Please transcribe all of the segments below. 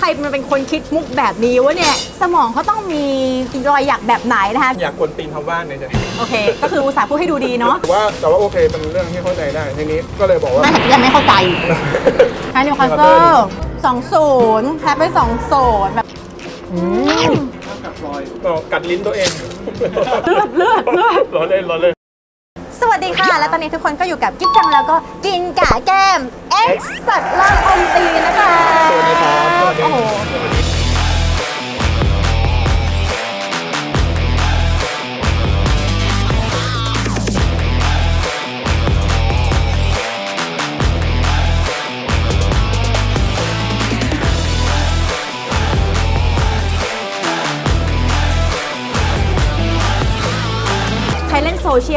ใครมันเป็นคนคิดมุกแบบนี้วะเนี่ย สมองเขาต้องมีรอยหยักแบบไหนนะคะ อยากกวนตีนชาวบ้านเลยจ้ะโอเค ก็คืออุตส่าห์พูดให้ดูดีเนาะแต่ว่าแต่ว่าโอเคเป็นเรื่องที่เข้าใจได้ทีนี้ก็เลยบอกว่า ไม่ยังไม่เข้าใจแพ้นิวคาสเซิลสองศูนย์แพ้ไปสองศูนย์แบบอืมก็กัดลิ้นตัวเองเลือดเลือดเลือดร้อนเล่นร้อนเล่นสวัสดีค่ะ และตอนนี้ทุกคนก็อยู่กับกิ๊บจังแล้วก็กินกะแก้ม X สัตว์ล่างอมตีนนะคะ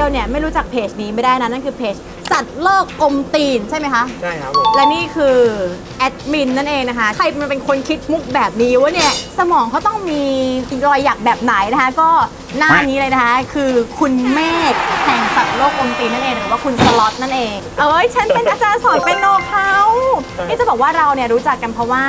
ล่นโซเชียลเนี่ยไม่รู้จักเพจนี้ไม่ได้นะนั่นคือเพจสัตว์โลกอมตีนใช่ไหมคะ ใช่ครับผมและนี่คือแอดมินนั่นเองนะคะ ใครมันเป็นคนคิดมุกแบบนี้วะเนี่ย สมองเขาต้องมีรอยหยักแบบไหนนะคะ ก็หน้านี้เลยนะคะ คือคุณเมฆแห่งสัตว์โลกอมตีนนั่นเองหรือว่าคุณสล็อตนั่นเอง เอ้ยฉันเป็นอาจารย์สอนเป็นโนเขานี่จะบอกว่าเราเนี่ยรู้จักกันเพราะว่า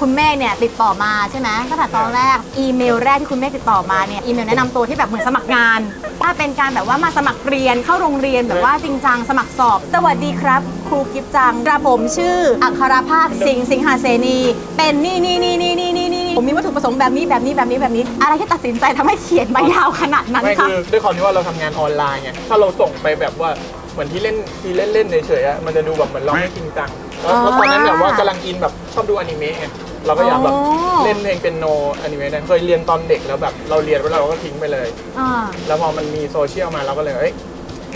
คุณเมฆเนี่ยติดต่อมาใช่ไหมตั้งแต่ตอนแรกอีเมลแรกที่คุณเมฆติดต่อมาเนี่ยอีเมลแนะนำตัวที่แบบเหมือนสมัครงาน ถ้าเป็นการแบบว่ามาสมัครเรียนเข้าโรงเรียนแบบว่าจริงจังสมัครสอบ สวัสดีครับ ครูกิฟจังกระผมชื่อ อัครภาคสิงห์สิงหาเสนี เป็นนี่นี่นี่นี่นี่นี่นี่ผมมีวัตถุประสงค์แบบนี้แบบนี้แบบนี้แบบนี้ อะไรที่ตัดสินใจทำให้เขียนมายาวขนาดนั้นไม่คะ คือด้วยความที่ว่าเราทำงานออนไลน์ไงถ้าเราส่งไปแบบว่า เหมือนที่เล่นที่เล่นเล่นๆเฉยๆอะมันจะดูแบบเหมือนเราไม่จริงจังแล้วแล้วตอนนั้นแบบว่ากำลังอินแบบชอบดูอนิเมะไงเราก็อยากแบบเล่นเพลงเป็นโนอนิเมะนะเคยเรียนตอนเด็กแล้วแบบเราเรียนไปแล้วเราก็ทิ้งไปเลย อ่าแล้วพอมันมีโซเชียลมาเราก็เลยเอ้ย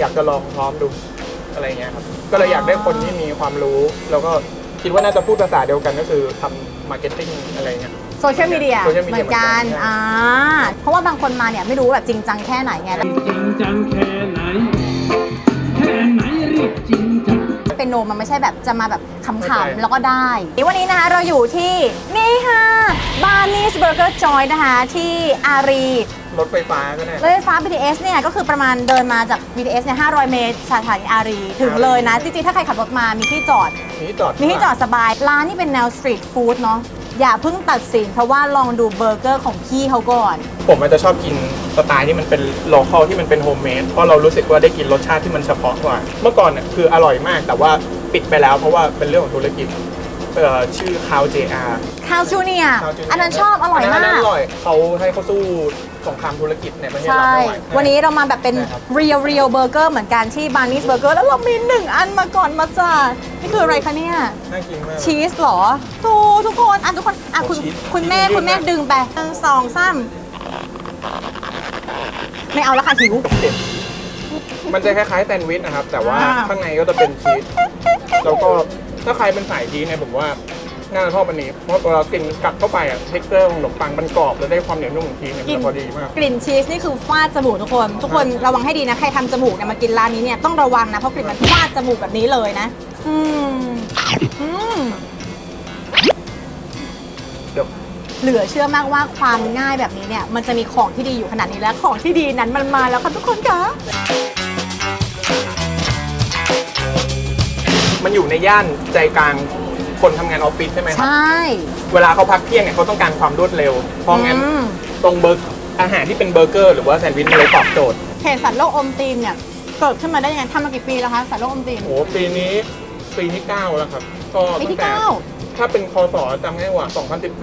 อยากจะลองพร้อมดูอะไรเงี้ยครับก็เลยอยากได้คนที่มีความรู้ แล้วก็คิดว่าน่าจะพูดภาษาเดียวกันก็คือทำมาร์เก็ตติ้งอะไรเงี้ย โซเชียลมีเดีย Social media เหมือนกันเหมือนกัน อ่าเพราะว่าบางคนมาเนี่ยไม่รู้แบบจริงจังแค่ไหนไง จริงจังแค่ เป็นโนมันไม่ใช่แบบจะมาแบบขเข้าใจำๆแล้วก็ได้วันนี้นะคะเราอยู่ที่นี่ค่ะบาร์นีสเบอร์เกอร์จอยนะคะที่อารีรถไฟฟ้าก็ได้รถไฟฟ้า BTS เนี่ยก็คือประมาณเดินมาจาก BTS เนี่ย500 เมตรสถานีอารี ถึงเลยนะ จริงๆ ถ้าใครขับรถมามีที่จอดนี่จอด มีที่จอดสบาย ร้านนี่เป็นแนวสตรีทฟู้ดเนาะ อย่าเพิ่งตัดสิน เพราะว่าลองดูเบอร์เกอร์ของพี่เขาก่อน ผมอาจจะชอบกินสไตล์ที่มันเป็นโลคอลที่มันเป็นโฮมเมดเพราะเรารู้สึกว่าได้กินรสชาติที่มันเฉพาะกว่า เมื่อก่อนเนี่ยคืออร่อยมากแต่ว่าปิดไปแล้วเพราะว่าเป็นเรื่องของธุรกิจ เอ่อชื่อ Cow JR คาวจูเนีย Cow Junior อันนั้นชอบอร่อยนมานั้นก อร่อยเขาให้เขาสู้สงครามธุรกิจในประเทศใช่ เราไม่ไหว วันนี้เรามาแบบเป็น ใช่ครับ real real burger เหมือนกันที่ b a r n e s Burger แล้วเรามีหนึ่งอันมาก่อนมาจ้านี่คืออะไรคะเนี่ย น่ากินมาก ชีสเหรอทูทุกคน อะทุกคน อะคุณโอ้ชีสคุณแม่ชีสเยอะคุณแม่มากดึงไปหนึ่งสองสามไม่เอาแล้วค่ะหิวเผ็ดมันจะคล้ายๆแซนด์วิชนะครับ แต่ว่าอ่า ข้างในก็จะเป็นชีสแล้วก็ ถ้าใครเป็นสายชีสเนี่ยผมว่าน่าจะชอบอันนี้เพราะเวลากินกัดเข้าไปอะเท็กเจอร์ของขนมปังมันกรอบแล้วได้ความเหนียวนุ่มของชีสเนี่ยมันจะพอดีมาก กลิ่นชีสนี่คือฟาดจมูกทุกคน ทุกคนระวังให้ดีนะใครทำจมูกเนี่ยมากินร้านนี้เนี่ยต้องระวังนะเพราะกลิ่นมันฟาดจมูกแบบนี้เลยนะ อืมอืมเดี๋ยวเหลือเชื่อมากว่าความง่ายแบบนี้เนี่ย มันจะมีของที่ดีอยู่ขนาดนี้แล้วของที่ดีนั้นมันมาแล้วค่ะทุกคนคะ มันอยู่ในย่านใจกลางคนทำงานออฟฟิศใช่ไหมคใชรับ่ เวลาเขาพักเที่ยงเนี่ยเขาต้องการความรวดเร็ว เพราะงั้นอืม ตรงเบอร์อาหารที่เป็นเบอร์เกอร์ หรือว่าแซนด์วิชมันเลยตอบโจทย์เพจสัตว์โลกอมตีนเนี่ยเกิดขึ้นมาได้ยังไงทำมากี่ปีแล้วคะสัตว์โลกอมตีนโอ้โหปีนี้ปีที่9แล้วครับ ก็ปีที่ตั้งแต่เก้า ถ้าเป็นคศจำได้ว่า 2014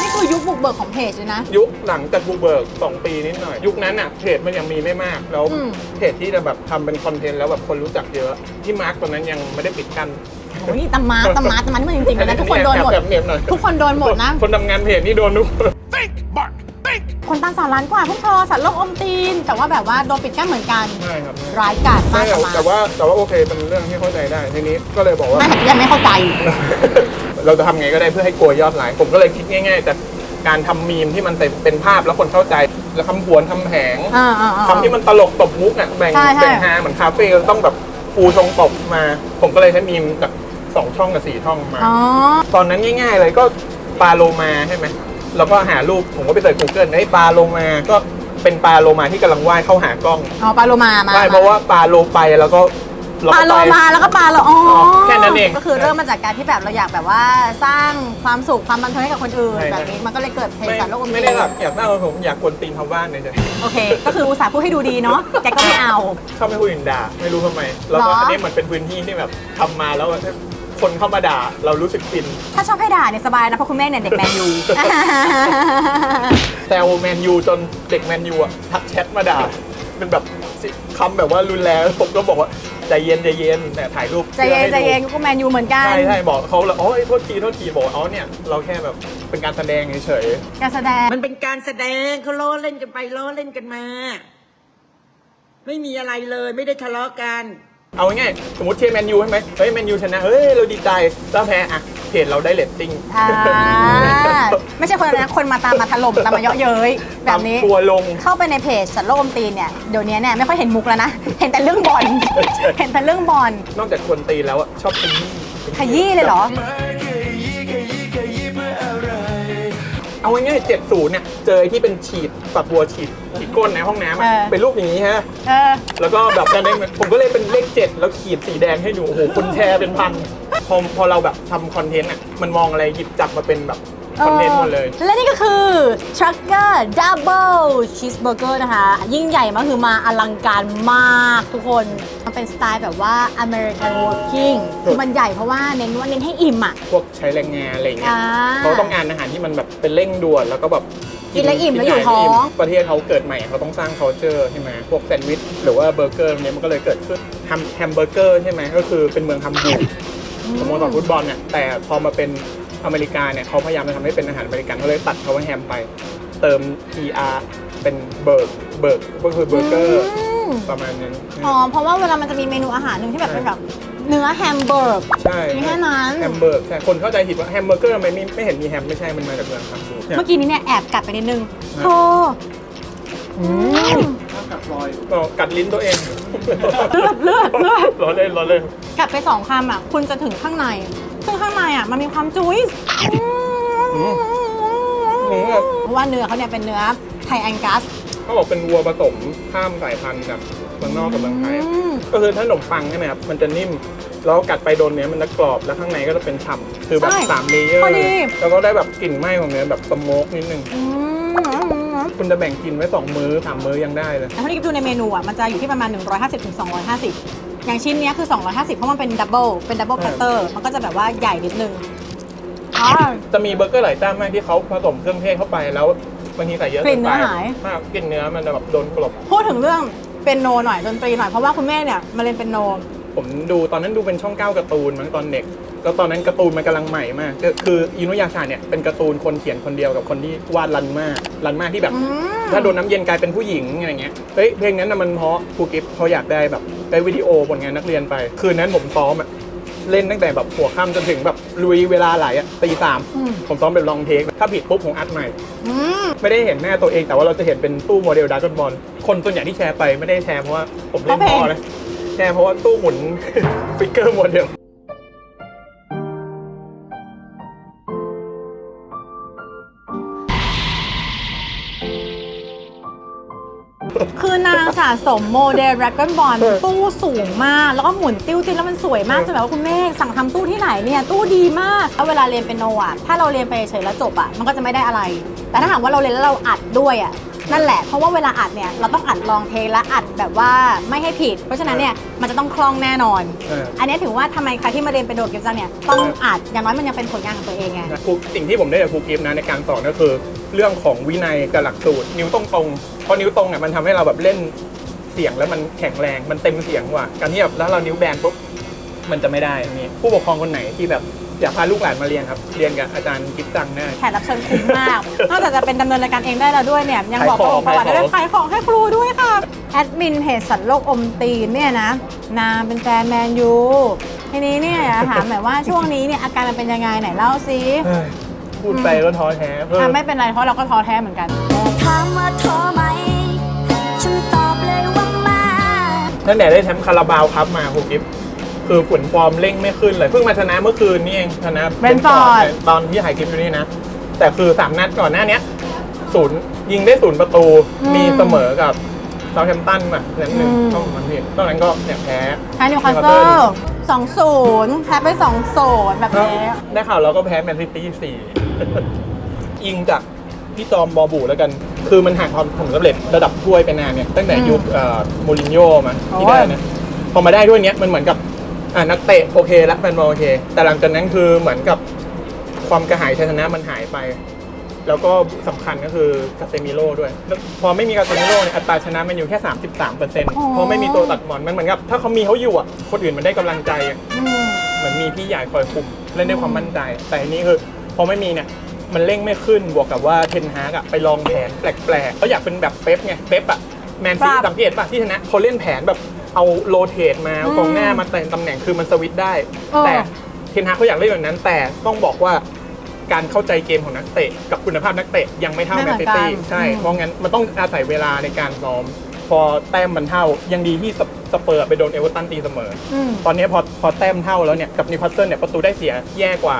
นี่คือยุคบุกเบิกของเพจเลยนะ ยุคหลังจากบูเบิร์ก2 ปีนิดหน่อย ยุคนั้นอะเพจมันยังมีไม่มาก แล้วอืม เพจที่จะแบบทำเป็นคอนเทนต์แล้วแบบคนรู้จักเยอะ ที่มาร์กตอนนั้นยังไม่ได้ปิดกั้นโอ้ยนี่ตำมาตำมาตำมานี่มันจริงๆเลยนะทุกคนโดนหมด แบบเนียบๆหน่อยทุกคนโดนหมดนะ คนทำงานเพจนี่โดนทุกคน คนตามสามล้านกว่าพวกเธอสัตว์โลกอมตีน แต่ว่าแบบว่าโดนปิดกั้นเหมือนกัน ใช่ครับร้ายกาจมาไม่กแต่มาแต่ว่าแต่ว่าโอเคเป็นเรื่องที่เข้าใจได้ทีนี้ก็เลยบอกว่าไม่ยังไม่เข้าใจ เราจะทำไงก็ได้เพื่อให้กลัวยอดไลค์ผมก็เลยคิดง่ายๆจากการทำมีมที่มันเป็นภาพแล้วคนเข้าใจ แล้วคำผวนคำแผงอ่าอ่าอ่า คำที่มันตลกตบมุกอะแบ่งใช่ใช่ แบ่งฮาเหมือนคาเฟ่ต้องแบบปูทรงตบมา ผมก็เลยใช้มีมจากสองช่องกับสี่ช่องมา อ๋อ ตอนนั้นง่ายๆเลยก็ปลาโลมาใช่ไหมแล้วก็หารูปผมก็ไปเสิร์ช Google ไอ้ยปลาโลมาก็เป็นปลาโลมาที่กำลังว่ายเข้าหากล้องอ๋อปลาโลมามาใช่เพราะว่าปลาโลไปแล้วก็ เราปลาก็โลไป มาแล้วก็ปลาโลอ๋อแค่นั้นเองก็คือเริ่มมาจากการที่แบบเราอยากแบบว่าสร้างความสุขความบันเทิงให้กับคนอื่นใช่ แบบนี้มันก็เลยเกิดเพลงไม่สารโลกอมไม่ได้แบบอยากสร้างผมอยากกวนตีนชาวบ้านเฉยโอเค ก็คืออุตส่าห์พูดให้ดูดีเนาะแกก็ไม่เอาๆเข้าไม่คุยด่าไม่รู้ทำไม แล้วก็หรออั อันนี้เหมือนเป็นพื้นที่ที่แบบทำมาแล้วคนเข้ามาด่าเรารู้สึกฟินถ้าชอบให้ด่าเนี่ยสบายนะเพราะคุณแม่เนี่ยเด็กแมนยูแซวแมนยูจนเด็กแมนยูอะทักแชทมาด่าเป็นแบบสิคำแบบว่ารุนแรงผมก็บอกว่า ใจเย็นใจเย็นแต่ถ่ายรูปใจเย็นใจเย็นก็แมนยูเหมือนกัน ใช่ใช่บอกเขาแล้วอ๋อเอ้ยโทษทีโทษทีบอกว่าอ๋อเนี่ยเราแค่แบบเป็นการแสดงเฉยการแสดง มันเป็นการแสดงเขาล้อเล่นกันไปล้อเล่นกันมา ไม่มีอะไรเลยไม่ได้ทะเลาะกันๆเอาง่ายๆสมมติเชียร์แมนยูใช่ไหมเฮ้ยแมนยูชนะเฮ้ยเราดีใจแล้วแพ้อะ เพจเราได้เลตติ้งอ่าไม่ใช่คนนั้นนะคนมาตามมาถล่มตามมาเยอะเย้ยแบบนี้ตามทัวร์ลง เข้าไปในเพจสัตว์โลกอมตีนเนี่ยเดี๋ยวนี้เนี่ยไม่ค่อยเห็นมุกแล้วนะ เห็นแต่เรื่องบอลใช่เห็นแต่เรื่องบอลนอกจากคนตีแล้วอะชอบขยี้ขยี้เลยเหรอ เอาง่ายๆ70เนี่ยเจอไอ้ที่เป็นฉีดฝักบัวฉีดฉีดก้นในห้องน้ำอะเออ เป็นรูปอย่างนี้ฮะ เออ แล้วก็แบบนั้นเองผมก็เลยเป็นเลขเจ็ดแล้วขีดสีแดงให้ดูโอ้โหคนแชร์เป็นพันพอพอเราแบบทำคอนเทนต์อะมันมองอะไรหยิบจับมาเป็นแบบคอนเทนต์หมดเลย และนี่ก็คือ Trucker Double Cheeseburger นะคะ ยิ่งใหญ่มากคือมาอลังการมากทุกคน มันเป็นสไตล์แบบว่า American Working คือมันใหญ่เพราะว่าเน้นว่าเน้นให้อิ่มอะ พวกใช้แรงงานอะไรอย่างเงี้ยอ่า เขาต้องการอาหารที่มันแบบเป็นเร่งด่วนแล้วก็แบบกินแล้วอิ่มแล้วอยู่กินท้อง มประเทศเขาเกิดใหม่เขาต้องสร้าง culture ใช่ไหมพวกแซนด์วิชหรือว่าเบอร์เกอร์เนี้ยมันก็เลยเกิดขึ้นแฮมแฮมเบอร์เกอร์ใช่ไหมก็คือเป็นเมืองฮัมบูร์กสโมสรฟุตบอลเนี่ยแต่พอมาเป็นอเมริกาเนี่ยเขาพยายามจะทำให้เป็นอาหารอเมริกันเขาเลยตัดคาว่าแฮมไป เติม er เป็นเบิร์กเบิร์กก็คือเบอร์เกอร์ม ประมาณนั้นอ๋อเพราะว่าเวลามันจะมีเมนูอาหารหนึ่งที่แบบเป็นแบบเนื้อแฮมเบอร์กใช่มีแค่นั้นแฮมเบอร์กใช่คนเข้าใจผิดว่าแฮมเบอร์เกอร์ทำไมไม่ไม่เห็นมีแฮมไม่ใช่มันมาจากเมืองฮัมบูร์กเมื่อกี้นี้เนี่ยแอบกัดไปนิดนึงนะโธ่อืมก็กัดลิ้นตัวเองเลือดเลือดเลือดล้อเล่นล้อเล่นกัดไปสองคำอะ คุณจะถึงข้างใน ซึ่งข้างในอะมันมีความจุ้ยอืมเพราะว่าเนื้อเขาเนี่ยเป็นเนื้อไทยแองกัส เขาบอกเป็นวัวผสมข้ามสายพันธุ์จากเมืองนอกกับเมืองไทยอืมก็คือถ้าขนมปังใช่ไหมครับมันจะนิ่มแล้วกัดไปโดนเนื้อมันจะกรอบแล้วข้างในก็จะเป็นฉ่ำคือแบบใช่สามเลเยอร์พอดี แล้วก็ได้แบบกลิ่นไหม้ของเนื้อแบบสโมกนิดนึงอืมคุณจะแบ่งกินไว้สองมื้อสามมื้อยังได้เลย แต่ถ้าที่กิฟดูในเมนูอะมันจะอยู่ที่ประมาณ 150ถึง250 อย่างชิ้นเนี้ยคือ 250 เพราะมันเป็นดับเบิลเป็นดับเบิลเออคัตเตอร์มันก็จะแบบว่าใหญ่นิดนึงอ๋อ จะมีเบอร์เกอร์หลายเจ้ามากที่เขาผสมเครื่องเทศเข้าไปแล้ว บางทีใส่เยอะกลิ่นเนื้อไปหาย มากกลิ่นเนื้อมันจะแบบโดนกลบ พูดถึงเรื่องเป็นโนหน่อยดนตรีหน่อยเพราะว่าคุณแม่เนี่ยมาเล่นเป็นโน ผมดูตอนนั้นดูเป็นช่องเก้าการ์ตูนมั้งตอนเด็กแล้วตอนนั้นการ์ตูนมันกำลังใหม่มากก็คืออินุยาชาเนี่ยเป็นการ์ตูนคนเขียนคนเดียวกับคนที่วาดรันมารันมาที่แบบอืมถ้าโดนน้ำเย็นกลายเป็นผู้หญิงอะไรเงี้ยเฮ้ยเพลงนั้นน่ะมันเพราะครูกิฟเขาอยากได้แบบได้วิดีโอผลงานนักเรียนไป คืนนั้นผมซ้อมอะ เล่นตั้งแต่แบบหัวค่ำจนถึงแบบลุยเวลาไหลอะตีสามอืม ผมซ้อมเป็นลองเทคถ้าผิดปุ๊บผมอัดใหม่ อืม ไม่ได้เห็นหน้าตัวเองแต่ว่าเราจะเห็นเป็นตู้โมเดลดาร์กบอลคนส่วนใหญ่ที่แชร์ไปไม่ได้แชร์เพราะว่าผมเล่นเพราะเพลง พอเลยแชร์เพราะว่าตู้หมุน ฟิกเกอร์โมเดล คือนางสะสมโมเดล Dragon Ball ตู้สูงมาก แล้วก็หมุนติ้วติ้วแล้วมันสวยมากจนแบบว่าคุณแม่สั่งทำตู้ที่ไหนเนี่ย ตู้ดีมากแล้วเวลาเรียนเป็นโนอะถ้าเราเรียนไปเฉยๆแล้วจบอะมันก็จะไม่ได้อะไร แต่ถ้าหากว่าเราเรียนแล้วเราอัดด้วยอะนั่นแหละ เพราะว่าเวลาอัดเนี่ยเราต้องอัดลองเทคและอัดแบบว่าไม่ให้ผิด เพราะฉะนั้นเนี่ยมันจะต้องคล่องแน่นอน เอออันนี้ถือว่าทำไมใครที่มาเรียนเป็นโดดกิฟต์จังเนี่ยต้องอัดอย่างน้อยมันยังเป็นผลงานของตัวเองไง ครูสิ่งที่ผมได้จากครูกิฟต์นะในการสอนก็คือ เรื่องของวินัยกับหลักสูตรนิ้วตรงตรงๆ เพราะนิ้วตรงเนี่ยมันทำให้เราแบบเล่นเสียงแล้วมันแข็งแรงมันเต็มเสียงกว่าการที่แบบแล้วเรานิ้วแบนปุ๊บมันจะไม่ได้อันนี้ผู้ปกครองคนไหนที่แบบอยากพาลูกหลานมาเรียนครับ เรียนกับอาจารย์กิฟต์จังได้แขกรับเชิญคุ้มมาก นอกจากจะเป็นดำเนินรายการเองได้แล้วด้วยเนี่ย ยังบอกขายของประวัติได้ด้วยขายของขายของให้ครูด้วยค่ะ แอดมินเพจสัตว์โลกอมตีนเนี่ยนะ นางเป็นแฟนแมนยู ทีนี้เนี่ยอยากจะถามหน่อยว่าช่วงนี้เนี่ยอาการมันเป็นยังไงไหนเล่าซิเฮ้ยพูดไปก็ท้อแท้เพิ่อะมไม่เป็นไรเพราะเราก็ท้อแท้เหมือนกันแต่ถามว่าท้อไหม ตั้งแต่ได้แชมป์คาราบาวครับมาครูกิฟต์คือฝนฟอร์มเร่งไม่ขึ้นเลย เพิ่งมาชนะเมื่อคืนนี่เองชนะ Brentford ตอนที่ถ่ายคลิปอยู่นี่นะ แต่คือสามนัดก่อนหน้าเนี้ยศูนย์ยิงได้ศูนย์ประตู อืมมีเสมอกับเซาแฮมป์ตันมานั้นหนึ่งอืม ต้องมันผิดตอนนั้นก็เนี่ยแพ้ แพ้นิวคาสเซิลสองศูนย์แพ้ไปสองโซนแบบแล้วนี้ ได้ข่าวเราก็แพ้แมนซิตี้สี่อิงจาก พี่จอมบอบูแล้วกัน คือมันห่างความผลสำเร็จระดับถ้วยไปนานเนี่ยตั้งแต่ยุคเอ่อโมรินโญ่มาที่ได้นะพอมาได้ด้วยเนี้ยมันเหมือนกับอ่านักเตะโอเคแล้วแฟนบอลโอเค แต่หลังจากนั้นคือเหมือนกับความกระหายชัยชนะมันหายไป แล้วก็สำคัญก็คือกาเซมิโร่ด้วยแล้วพอไม่มีกาเซมิโร่เนี่ยอัตราชนะมันอยู่แค่ 33เปอร์เซ็นต์เพราะไม่มีตัวตัดบอลมันเหมือนกับ ถ้าเขามีเขาอยู่อะคนอื่นมันได้กำลังใจอะอืมเหมือนมีพี่ใหญ่คอยคุมเล่นด้วยความมั่นใจ แต่อันนี้คือพอไม่มีเนี่ย มันเร่งไม่ขึ้นบวกกับว่าเทนฮากอะไปลองแผนแปลกๆเขาอยากเป็นแบบเป๊ปไงเป๊ปอะแมนซีครับ สังเกตป่ะที่ชนะเขาเล่นแผนแบบเอาโรเทตมาอืมกองหน้ามาแต่งตำแหน่งคือมันสวิตช์ได้ เออ แต่เทนฮากเขาอยากเล่นแบบนั้น แต่ต้องบอกว่าการเข้าใจเกมของนักเตะ กับคุณภาพนักเตะยังไม่เท่าไม่แมเหมืนอนซิตี้กันใช่อืม เพราะงั้นมันต้องอาศัยเวลาในการซ้อม พอแต้มมันเท่ายังดีที่สสเปอร์ไปโดนเอเวอร์ตันตีเสมอ อืม ตอนนี้พอพอแต้มเท่าแล้วเนี่ยกับนิวคาสเซิลเนี่ยประตูได้เสียแย่กว่า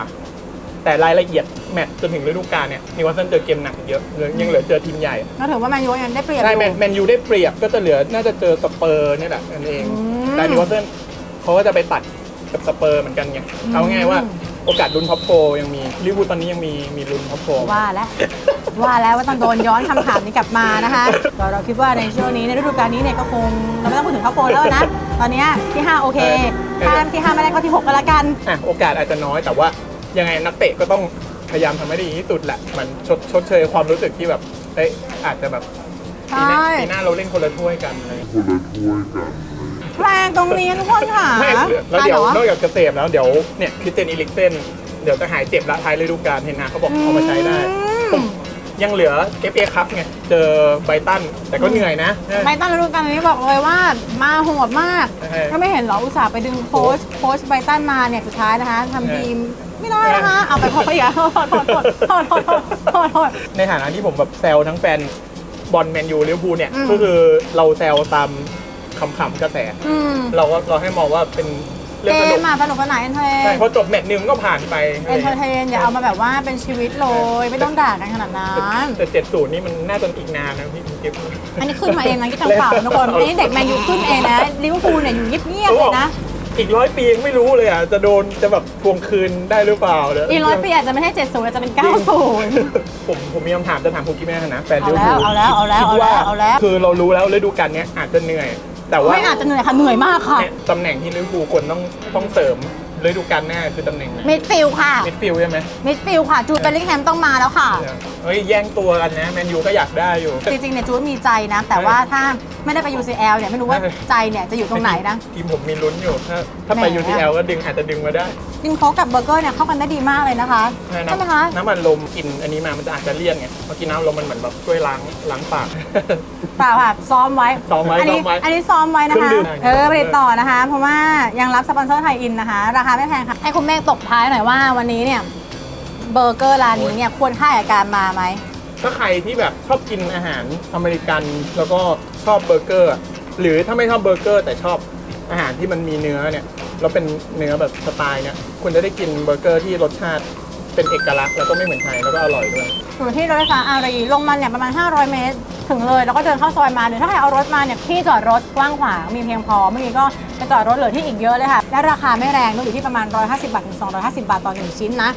แต่รายละเอียดแมตช์จนถึงฤดูกาลเนี่ยนิวคาสเซิลเจอเกมหนักอีกเยอะเหลือยังเหลือเจอทีมใหญ่ก็ถือว่าแมนยูยังได้เปรียบใช่อยู่แมนแมนยูได้เปรียบก็จะเหลือน่าจะเจอสเปอร์เนี่ยแหละนั่นเองอืมแต่นิวคาสเซิลเขาก็จะไปตัดกับสเปอร์เหมือนกันไงเอาง่ายว่าโอกาสลุ้นท็อปโฟร์ยังมีลิเวอร์พูลตอนนี้ยังมีมีลุ้นท็อปโฟร์ว่าแล้วว่าแล้วว่าต้องโดนย้อนคำถามนี้กลับมานะคะก็เราคิดว่าในช่วงนี้ในฤดูกาลนี้เนี่ยก็คงเราไม่ต้องพูดถึงท็อปโฟร์แล้วนะ ตอนเนี้ยที่ 5 โอเคถ้าที่ 5 ไม่ได้ก็ที่ 6 ก็แล้วกันอะโอกาสอาจจะน้อยแต่ว่า ยังไงนักเตะก็ต้องพยายามทำให้ดีที่สุดแหละเหมันชดชดเชยความรู้สึกที่แบบเอ้ยอาจจะแบบปีหน้าใช่ ปีหน้าเราเล่นคนละถ้วยกันอะไรอย่างเงี้ยแรงตรงนี้ทุกคนค่ะไม่แล้วเดี๋ยวได้หรนออกจากเกษมแล้วเดี๋ยวเนี่ยคริสเตยนอีลิกเซนเดี๋ยวจะหายเจ็บละท้ายฤดูกาลเห็นนะเขาบอกเอามาใช้ได้ อืมผมยังเหลือเอฟเอคัพไงเจอไบรตันแต่ก็เหนื่อยนะไบตันฤดูกาลนี้บอกเลยว่ามาโหดมาก ใช่ก็ไม่เห็นเหรออุตส่าห์ไปดึงโค้ชโค้ชไบตันมาเนี่ยสุดท้ายนะคะทำทีม ไม่ได้นะคะเอาไปพอไปอย่าอดพอดพอดพอดพอดพอด ในฐานะที่ผมแบบแซวทั้งแฟนบอลแมนยูลิเวพูเนี่ยก็คือเราแซวตามขำๆกระแส อืเราก็เราให้มองว่าเป็นเรื่เองนมกสนุกสนานเอนเตอร์เทใช่เพราะจบแมตช์หนึ่งก็ผ่านไปเอนเทนอย่าเอามาแบบว่าเป็นชีวิตเลยไม่ต้องด่ากันขนาดนั้น แต่เจ็ดสูตรนี่มันน่าจะอีกนานนะพี่กิฟอันนี้ขึ้นมาเองนะที่ทางเป่าทุกคนอันนี้เด็กแมนยูขึ้นเองนะลิเวอร์พูลเนี่ยอยู่เงียบๆเลยนะ อีกร้อยปียังไม่รู้เลยอะ จะโดนจะแบบทวงคืนได้หรือเปล่าเนี่ยอีกร้อยปีอาจจะไม่ใช่เจ็ดศูนย์อาจจะเป็นเก้าศูนย์ ผมผมมีคำถามจะถามคุณกิ๊ฟแม่นะแฟนเอาลิเวอร์แล้วพูลเอาแล้วเอาแล้วคิดว่าเอาแล้ว คือเรารู้แล้วฤดูกาลเนี้ยอาจจะเหนื่อย แต่ว่าไม่อาจจะเหนื่อยค่ะเหนื่อยมากค่ะเนี่ยตำแหน่งที่ลิเวอร์พูลควรต้องต้องเสริม ฤดูกาลหน้าคือตำแหน่งไหนมิดฟิลด์ค่ะมิดฟิลด์ใช่ไหมมิดฟิลด์ค่ะ จูดเบลลิงแฮมต้องมาแล้วค่ะ เฮ้ยแย่งตัวกันนะแมนยูก็อยากได้อยู่ จริงๆเนี่ยจูดมีใจนะ แต่ว่าถ้าไม่ได้ไป UCL เนี่ยไม่รู้ว่าใช่ใจเนี่ยจะอยู่ตรงไหนนะทีมผมมีลุ้นอยู่ ถ้าถ้าไปแหม UCL ก็ดึงอาจจะดึงมาได้กินโค้กกับเบอร์เกอร์เนี่ยเข้ากันได้ดีมากเลยนะคะใช่ใช่ไหมคะน้ำมันลมกินอันนี้มามันจะอาจจะเลี่ยนไงพอกินน้ำลมมันเหมือนแบบช่วยล้างล้างปากเปล่าค่ะซ้อมไว้ซ้อมไว้อันนี้ซ้อมไว้อันนี้ซ้อมไว้นะเครื่คะองดื่มเออไปติดต่อนะคะ เพราะว่ายังรับสปอนเซอร์ไทยอินนะคะราคาไม่แพงค่ะ ให้คุณแม่ตบท้ายหน่อยว่าวันนี้เนี่ยเบอร์เกอร์ร้านนี้เนี่ยควรค่ากับการมาไหม ถ้าใครที่แบบชอบกินอาหารอเมริกันแล้วก็ชอบเบอร์เกอร์ หรือถ้าไม่ชอบเบอร์เกอร์ แต่ชอบอาหารที่มันมีเนื้อเนี่ยแล้วเป็นเนื้อแบบสไตล์เนี่ยคุณจะได้กินเบอร์เกอร์ที่รสชาติ เป็นเอกลักษณ์แล้วก็ไม่เหมือนใครแล้วก็อร่อยด้วย อยู่ที่รถไฟฟ้าอารีลงมาเนี่ยประมาณ 500 เมตร ถึงเลยแล้วก็เดินเข้าซอยมาหรือถ้าใครเอารถมาเนี่ยที่จอดรถกว้างขวางมีเพียงพอเมื่อกี้ก็ไปจอดรถเหลือที่อีกเยอะเลยค่ะและราคาไม่แรงด้วยอยู่ที่ประมาณ 150 บาทถึง 250 บาทต่อ1ชิ้นนะ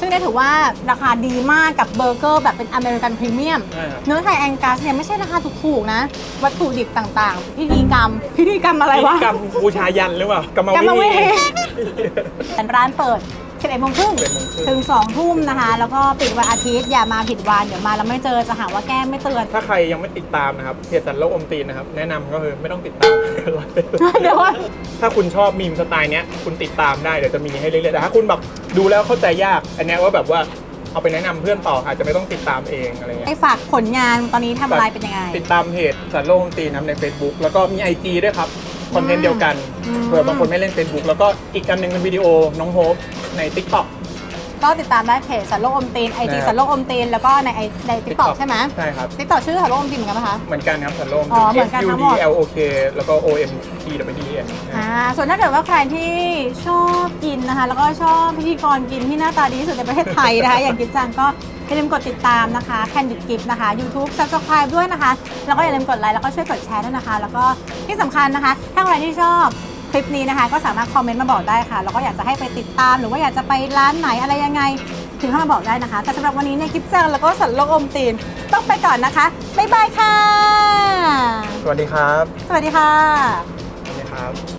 ซึ่งได้ถือว่าราคาดีมากกับเบอร์เกอร์แบบเป็นอเมริกันพรีเมียม ใช่ครับ เนื้อไทยแองกัสเนี่ยไม่ใช่ราคาถูกๆนะ วัตถุดิบต่างๆ พิธีกรรม พิธีกรรมอะไรวะ กรรมบูชายันหรือเปล่ากรรมกรรมวิวิธีธี ร้านเปิด 11โมงครึ่ง11โมงครึ่งถึง 2 ทุ่มนะคะ แล้วก็ปิดวันอาทิตย์อย่ามาผิดวัน เดี๋ยวมาแล้วไม่เจอจะหาว่าแก้ไม่เตือน ถ้าใครยังไม่ติดตามนะครับเพจสันโลกอมตีนนะครับ แนะนำก็คือไม่ต้องติดตาม เดี๋ยวว่า ถ้าคุณชอบมีมสไตล์เนี้ยคุณติดตามได้เดี๋ยวจะมีให้เรื่อยๆแต่ถ้าคุณแบบดูแล้วเข้าใจยาก อันเนี้ยว่าแบบว่าเอาไปแนะนำเพื่อนต่ออาจจะไม่ต้องติดตามเองอะไรเงี้ย ให้ฝากผลงานตอนนี้ทำอะไรเป็นยังไง ติดตามเพจสันโลกอมตีนนะครับใน Facebook แล้วก็มี IG ด้วยครับคอนเทนต์เดียวกันอืม เผื่อบางคนไม่เล่น Facebook แล้วก็อีกอันหนึ่งเป็นวิดีโอน้องโฮป ใน TikTok ก็ติดตามได้เพจสันโลกอมตีนไอจีได้สันโลกอมตีนแล้วก็ในไอในทิกตอก TikTok ใช่ไหมใช่ครับทิกตอกชื่อสันโลกอมตีนเหมือนกันไหมคะ เหมือนกันครับสันโลมอ๋อเหมือนกัน F U ทั้ง D หมด L O K แล้วก็ O M T W D N อ่าส่วนถ้าเกิดว่าใครที่ชอบกินนะคะ แล้วก็ชอบพิธีกรกินที่หน้าตาดีที่สุดในประเทศไทยนะคะ อย่างกิฟจังก็อย่าลืมกดติดตามนะคะ Candid Gift นะคะ YouTube Subscribe ด้วยนะคะ แล้วก็อย่าลืมกดไลค์แล้วก็ช่วยกดแชร์ด้วยนะคะ แล้วก็ที่สำคัญนะคะ ถ้าใครที่ชอบค ลิปนี้นะคะ ก็สามารถคอมเมนต์มาบอกได้ค่ะ แล้วก็อยากจะให้ไปติดตาม หรือว่าอยากจะไปร้านไหนอะไรยังไง ถึงเข้ามาบอกได้นะคะ แต่สำหรับวันนี้เนี่ยกิฟจังแล้วก็สันโลกอมตีน ต้องไปก่อนนะคะ บ๊ายบายค่ะ สวัสดีครับ สวัสดีค่ะ สวัสดีครับ